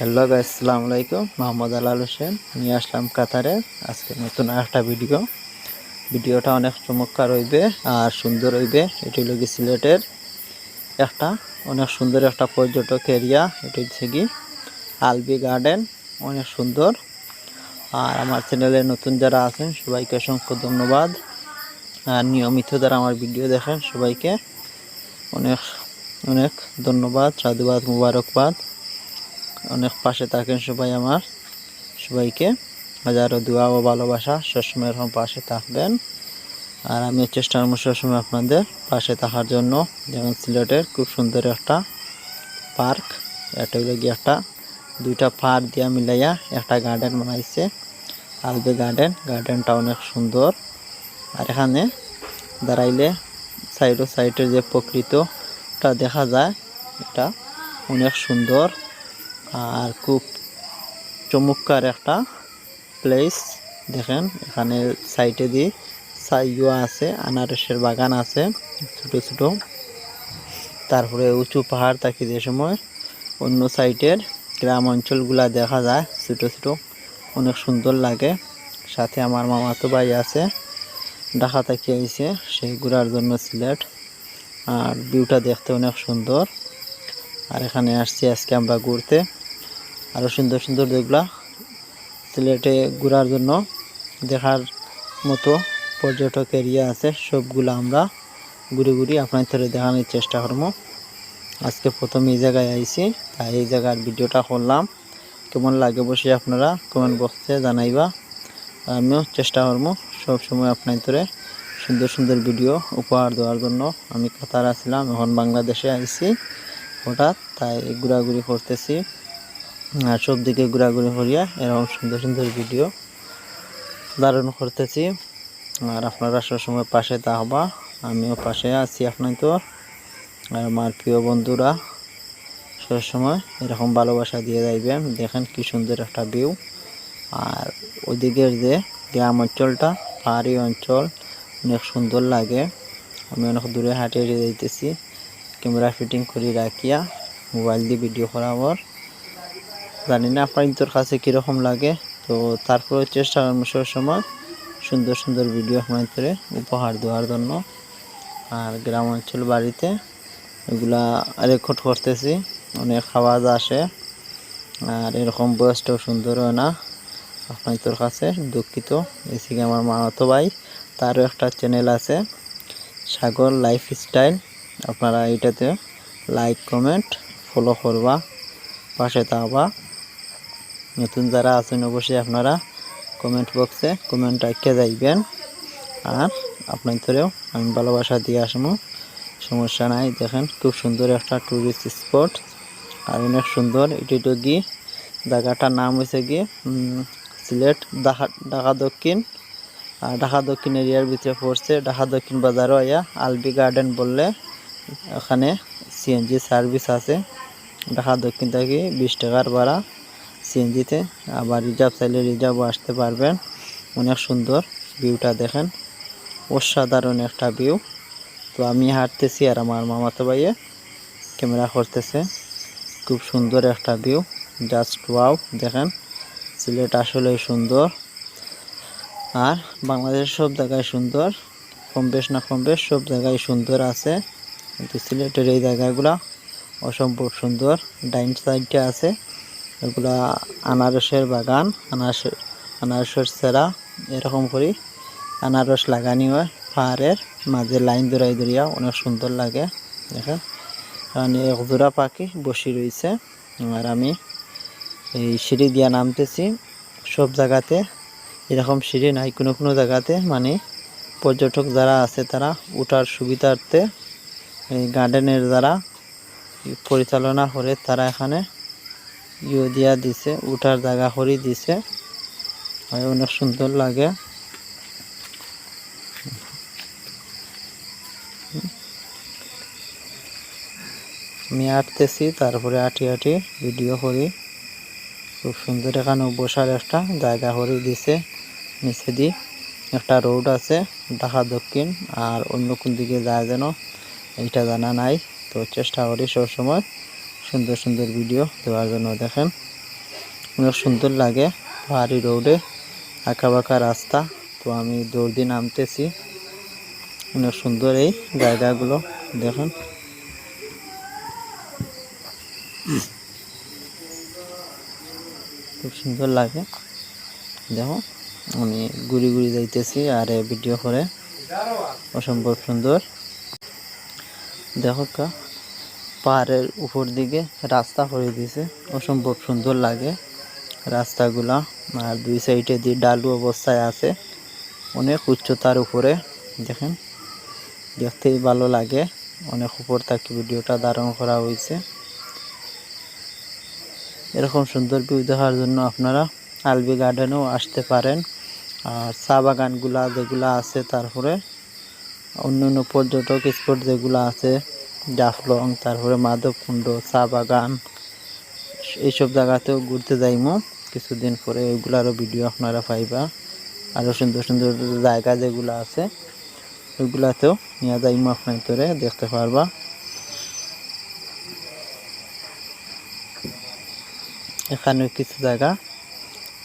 Hello guys, আসসালামু আলাইকুম। মোহাম্মদ আলাল হোসেন, নিয়ে আসলাম কাতারে। আজকে নতুন একটা ভিডিও। ভিডিওটা অনেক চমৎকার হইবে আর সুন্দর হইবে। এটি হলো সিলেটের একটা, অনেক সুন্দর একটা পর্যটক এরিয়া এটি হচ্ছে কি আলবি গার্ডেন অনেক সুন্দর। আর আমার চ্যানেলে নতুন যারা আছেন, সবাইকে অসংখ্য ধন্যবাদ। আর নিয়মিত যারা আমার ভিডিও দেখেন, সবাইকে অনেক অনেক ধন্যবাদ। সাধুবাদ, মুবারকবাদ। অনেক পাশে থাকেন সবাই আমার, সবাইকে। হাজারো দোয়া ও ভালোবাসা সবসময় এরকম পাশে থাকবেন। আর আমি চেষ্টা করব সবসময় আপনাদের পাশে থাকার জন্য। যেমন সিলেটের খুব সুন্দর একটা পার্ক, এটা হলো গিয়ে একটা, দুইটা পার্ক দিয়া মিলাইয়া একটা গার্ডেন বানাইছে। আলবে গার্ডেন গার্ডেনটা অনেক সুন্দর। আর এখানে দাঁড়াইলে সাইড ও সাইডের যে প্রকৃতটা দেখা যায়, এটা অনেক সুন্দর। আর খুব চমৎকার একটা প্লেস দেখেন, এখানে সাইডে দিয়ে সাইও আছে, আনারসের বাগান আছে, ছোট ছোট। তারপরে উঁচু পাহাড় থাকি যে সময়, অন্য সাইডের গ্রাম অঞ্চলগুলা দেখা যায়, ছোট ছোট। অনেক সুন্দর লাগে। সাথে আমার মামাতো ভাই আছে, ঢাকা থেকে আইছে সেই ঘোরার জন্য সিলেট। আর ভিউটা দেখতে অনেক সুন্দর। আর এখানে আসছি আজকে আমরা ঘুরতে। আরও সুন্দর সুন্দর যেগুলা সিলেটে ঘোরার জন্য দেখার মতো পর্যটক এরিয়া আছে, সবগুলো আমরা ঘুরে ঘুরি আপনার ধরে দেখানোর চেষ্টা করব। আজকে প্রথম এই জায়গায় আইছি, তাই এই জায়গার ভিডিওটা করলাম। কেমন লাগে বসে আপনারা কমেন্ট বক্সে জানাইবা। আমিও চেষ্টা করব সবসময় আপনার ধরে সুন্দর সুন্দর ভিডিও উপহার দেওয়ার জন্য। আমি কাতার আসলাম এখন বাংলাদেশে আইছি, হঠাৎ তাই ঘোরাঘুরি করতেছি। আর সব দিকে ঘোরাঘুরি করিয়া এরকম সুন্দর সুন্দর ভিডিও ধারণ করতেছি। আর আপনারা সবসময় পাশে থাকবা আমিও পাশে আছি আপনার তো আর আমার প্রিয় বন্ধুরা সবসময় এরকম ভালোবাসা দিয়ে যাইবেন। দেখেন কি সুন্দর একটা ভিউ আর ওইদিকের যে গ্রাম অঞ্চলটা, পাহাড়ি অঞ্চল, অনেক সুন্দর লাগে। আমি অনেক দূরে হাঁটে হেঁটে যাইতেছি। ক্যামেরা ফিটিং করে রাখিয়া মোবাইল দিয়ে ভিডিও করাবার জানি না আপনার কাছে কীরকম লাগে, তো তারপরে চেষ্টা করব সব সময় সুন্দর সুন্দর ভিডিও আপনাদের উপহার দেওয়ার জন্য। আর গ্রাম অঞ্চল বাড়িতে এগুলা রেকর্ড করতেছি, অনেক আওয়াজ আসে, আর এরকম বয়সটাও সুন্দর হয় না। আপনার আপনাদের কাছে দুঃখিত এসি আমার মামাতো ভাই, তারও একটা চ্যানেল আছে, সাগর লাইফ স্টাইল আপনারা এটাতে লাইক কমেন্ট ফলো করবা, পাশে থাকবা। নতুন যারা আছেন অবশ্যই আপনারা কমেন্ট বক্সে কমেন্ট রাখিয়ে যাইবেন। আর আপনাদেরও আমি ভালোবাসা দিয়ে আসব। সমস্যা নাই, দেখেন খুব সুন্দর একটা টুরিস্ট স্পট আর অনেক সুন্দর, এটি তো গিয়ে জায়গাটার নাম হয়েছে গিয়ে সিলেট ঢাকা দক্ষিণ। আর ঢাকা দক্ষিণ এরিয়ার ভিতরে পড়ছে, ঢাকা দক্ষিণ বাজারও আয়া, আলবি গার্ডেন বললে ওখানে সিএনজি সার্ভিস আছে। ঢাকা দক্ষিণ থেকে বিশ টাকার ভাড়া। সিএনজিতে, আবার রিজার্ভ চাইলে রিজার্ভও আসতে পারবেন। অনেক সুন্দর ভিউটা দেখেন। অসাধারণ একটা ভিউ। তো আমি হাঁটতেছি আর আমার মামাতো ভাইয়ে ক্যামেরা করতেছে। খুব সুন্দর একটা ভিউ। জাস্ট ওয়াও, দেখেন। সিলেট আসলেই সুন্দর। আর বাংলাদেশের সব জায়গায় সুন্দর। কম বেশ না কম বেশ, সব জায়গায় সুন্দর আছে। কিন্তু সিলেটের এই জায়গাগুলা অসম্ভব সুন্দর। ডাইন সাইডটা আছে। এগুলা আনারসের বাগান, আনারস, আনারসের সেরা, এরকম করি। আনারস লাগানি হয় পাহাড়ের, মাঝে লাইন দৌড়াই দৌড়িয়া অনেক সুন্দর লাগে, দেখেন। কারণ এক জোড়া পাখি বসে রয়েছে, আর আমি এই সিঁড়ি দিয়া নামতেছি সব জায়গাতে। এরকম সিঁড়ি নাই, কোনো কোনো জায়গাতে মানে পর্যটক যারা আছে তারা উঠার সুবিধার্থে এই গার্ডেনের দ্বারা পরিচালনা করে তারা এখানে ইয়ে দিয়া দিছে, উঠার জায়গা করে দিছে। অনেক সুন্দর লাগে। আমি আটতেছি, তারপরে আটি আটি ভিডিও করি। খুব সুন্দর এখানে বসার একটা জায়গা করে দিছে। নিচে দিয়ে একটা রোড আছে, ঢাকা দক্ষিণ, আর অন্য কোন দিকে যায় যেন, এইটা জানা নাই। তো চেষ্টা করি সবসময়। সুন্দর সুন্দর ভিডিও দেওয়ার জন্য দেখেন। অনেক সুন্দর লাগে পাহাড়ি রোডে আঁকা বাঁকা রাস্তা। তো আমি দৌড় দিয়ে নামতেছি। অনেক সুন্দর এই জায়গাগুলো, দেখেন। খুব সুন্দর লাগে। দেখো, আমি ঘুরি ঘুরি যাইতেছি আর ভিডিও করে। অসম্ভব সুন্দর। দেখো কা পাহাড়ের উপর দিকে রাস্তা করে দিয়েছে অসম্ভব সুন্দর লাগে রাস্তাগুলা। আর দুই সাইডে দিয়ে ডালু অবস্থায় আছে। অনেক উচ্চতার উপরে, দেখেন। দেখতেই ভালো লাগে। অনেক উপর থেকে ভিডিওটা ধারণ করা হয়েছে। এরকম সুন্দর ভিউ দেখার জন্য আপনারা আলবি গার্ডেনেও আসতে পারেন। আর চা বাগানগুলা যেগুলো আছে, তারপরে অন্য অন্য পর্যটক স্পট যেগুলো আছে জাফলং, তারপরে মাধবকুণ্ড, চা বাগান, এইসব জায়গাতেও ঘুরতে যাইমো। কিছুদিন পরে ওইগুলারও ভিডিও আপনারা পাইবা। আরও সুন্দর সুন্দর জায়গা যেগুলো আছে, ওইগুলাতেও নিয়ে যাইমো আপনার করে দেখতে পারবা। এখানে কিছু জায়গা,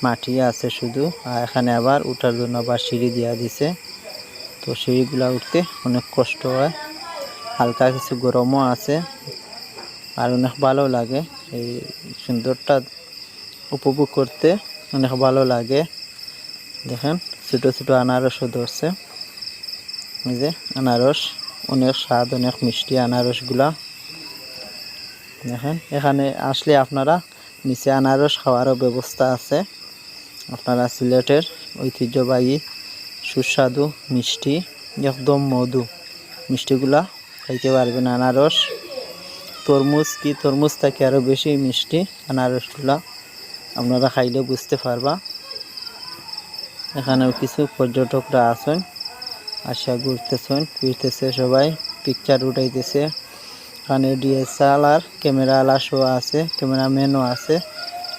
মাটি আছে শুধু, আর এখানে আবার উঠার জন্য আবার সিঁড়ি দেওয়া দিছে। তো সিঁড়িগুলা উঠতে অনেক কষ্ট হয়। হালকা কিছু গরমও আছে আর অনেক ভালো লাগে। এই সুন্দরটা উপভোগ করতে অনেক ভালো লাগে। দেখেন, ছোটো ছোটো আনারসও ধরছে। এই যে আনারস, অনেক স্বাদ, অনেক মিষ্টি আনারসগুলা। দেখেন, এখানে আসলে আপনারা নিচে আনারস খাওয়ারও ব্যবস্থা আছে। আপনারা সিলেটের ঐতিহ্যবাহী সুস্বাদু মিষ্টি, একদম মধু মিষ্টিগুলা খাইতে পারবেন আনারস। তরমুজ কি? তরমুজ থাকে আরও বেশি মিষ্টি। আনারসগুলা আপনারা খাইলে বুঝতে পারবা। এখানেও কিছু পর্যটকরা আছেন। আসা ঘুরতেছেন। ফিরতেছে সবাই। পিকচার উঠাইতেছে। এখানে ডিএসএলআর ক্যামেরাওয়ালা শো আছে। ক্যামেরাম্যানও আছে।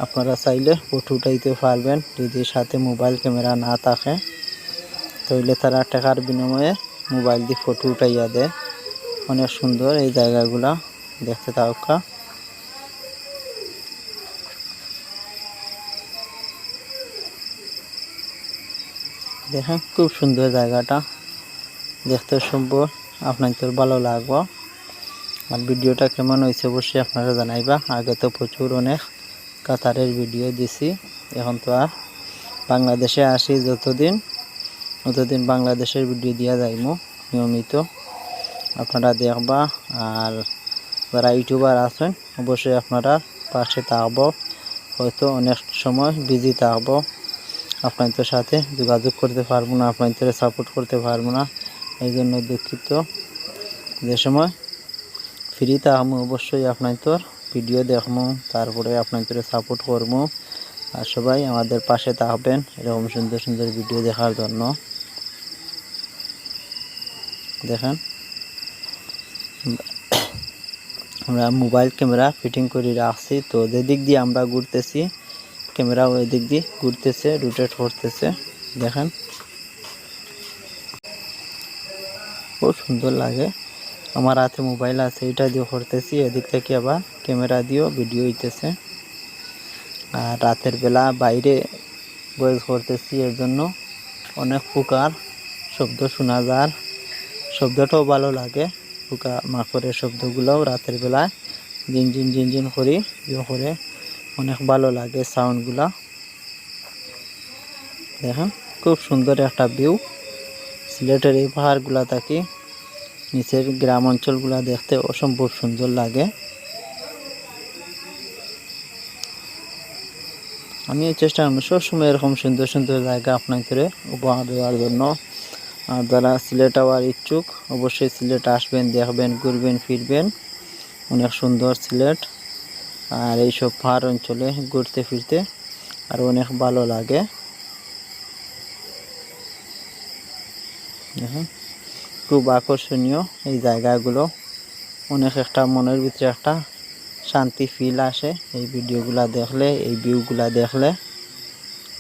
আপনারা চাইলে ফটো উঠাইতে পারবেন। যদি সাথে মোবাইল ক্যামেরা না থাকে, তাহলে তারা টাকার বিনিময়ে মোবাইল দিয়ে ফটো উঠাইয়া দেয়। অনেক সুন্দর এই জায়গাগুলা। দেখতে থাকা দেখেন, খুব সুন্দর জায়গাটা। দেখতে সম্ভব আপনার তোর ভালো লাগবো। আর ভিডিওটা কেমন হয়েছে অবশ্যই আপনারা জানাইবা। আগে তো প্রচুর অনেক কাতারের ভিডিও দিছি। এখন তো আর বাংলাদেশে আসি যতদিন, ততদিন বাংলাদেশের ভিডিও দিয়া যাইমু, নিয়মিত। আপনারা দেখবা আর যারা ইউটিউবার আছেন, অবশ্যই আপনারা পাশে থাকব। হয়তো অনেক সময় বিজি থাকব। আপনাদের সাথে যোগাযোগ করতে পারব না, আপনাদের সাপোর্ট করতে পারব না। এই জন্য দুঃখিত। যে সময় ফ্রি আমি অবশ্যই আপনাদের ভিডিও দেখব, তারপরে আপনাদের সাপোর্ট করব। আর সবাই আমাদের পাশে থাকবেন এরকম সুন্দর সুন্দর ভিডিও দেখার জন্য। দেখেন। আমরা মোবাইল ক্যামেরা ফিটিং করে রাখছি। তো যেদিক দিয়ে আমরা ঘুরতেছি, ক্যামেরা ওই দিক দিয়ে ঘুরতেছে রোটেট করতেছে। দেখেন। খুব সুন্দর লাগে। আমার হাতে মোবাইল আছে, এটা দিয়ে করতেছি এদিক থেকে আবার ক্যামেরা দিয়েও ভিডিও হইতেছে। আর রাতের বেলা বাইরে বয়স করতেছি, এর জন্য অনেক পোকার শব্দ শোনা যার শব্দটাও ভালো লাগে। পোকা মাকড়ের শব্দগুলোও রাতের বেলায় জিনজিন জিনজিন করি ইয়ে করে। অনেক ভালো লাগে সাউন্ডগুলা দেখেন, খুব সুন্দর একটা ভিউ সিলেটের এই পাহাড়গুলা থাকি, নিচের গ্রাম অঞ্চলগুলা দেখতে অসম্ভব সুন্দর লাগে। আমি চেষ্টা করব সবসময় এরকম সুন্দর সুন্দর জায়গা আপনাদের উপহার দেওয়ার জন্য আর যারা সিলেট আওয়ার ইচ্ছুক, অবশ্যই সিলেট আসবেন, দেখবেন, ঘুরবেন, ফিরবেন। অনেক সুন্দর সিলেট। আর এইসব পাহাড় অঞ্চলে ঘুরতে ফিরতে আর অনেক ভালো লাগে। দেখুন খুব আকর্ষণীয় এই জায়গাগুলো। অনেক একটা মনের ভিতরে একটা শান্তি ফিল আসে এই ভিডিওগুলা দেখলে, এই ভিউগুলা দেখলে।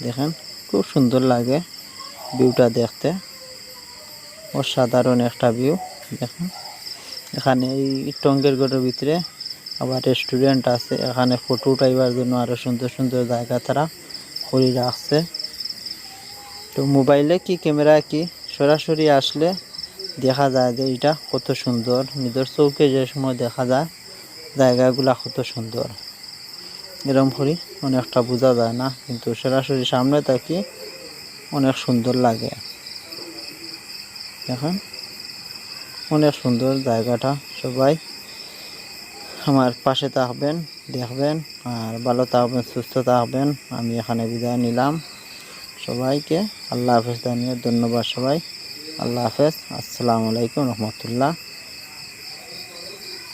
দেখেন, খুব সুন্দর লাগে ভিউটা দেখতে। অসাধারণ একটা ভিউ দেখুন এখানে এই টঙ্গের গড়ের ভিতরে আবার রেস্টুরেন্ট আছে, এখানে ফটো উঠাইবার জন্য আরও সুন্দর সুন্দর জায়গা তারা করে রাখছে তো মোবাইলে কি ক্যামেরা কি, সরাসরি আসলে দেখা যায় যে এটা কত সুন্দর। নিজের চৌকে যে সময় দেখা যায়, জায়গাগুলা কত সুন্দর। এরম করি অনেকটা বোঝা যায় না, কিন্তু সরাসরি সামনে থাকি অনেক সুন্দর লাগে। এখন। অনেক সুন্দর জায়গাটা, সবাই। আমার পাশে থাকবেন, দেখবেন, আর ভালো থাকবেন, সুস্থ থাকবেন। আমি এখানে বিদায় নিলাম। সবাইকে আল্লাহ হাফেজ জানিয়ে ধন্যবাদ সবাই। আল্লাহ হাফেজ, আসসালামু আলাইকুম রহমতুল্লাহ।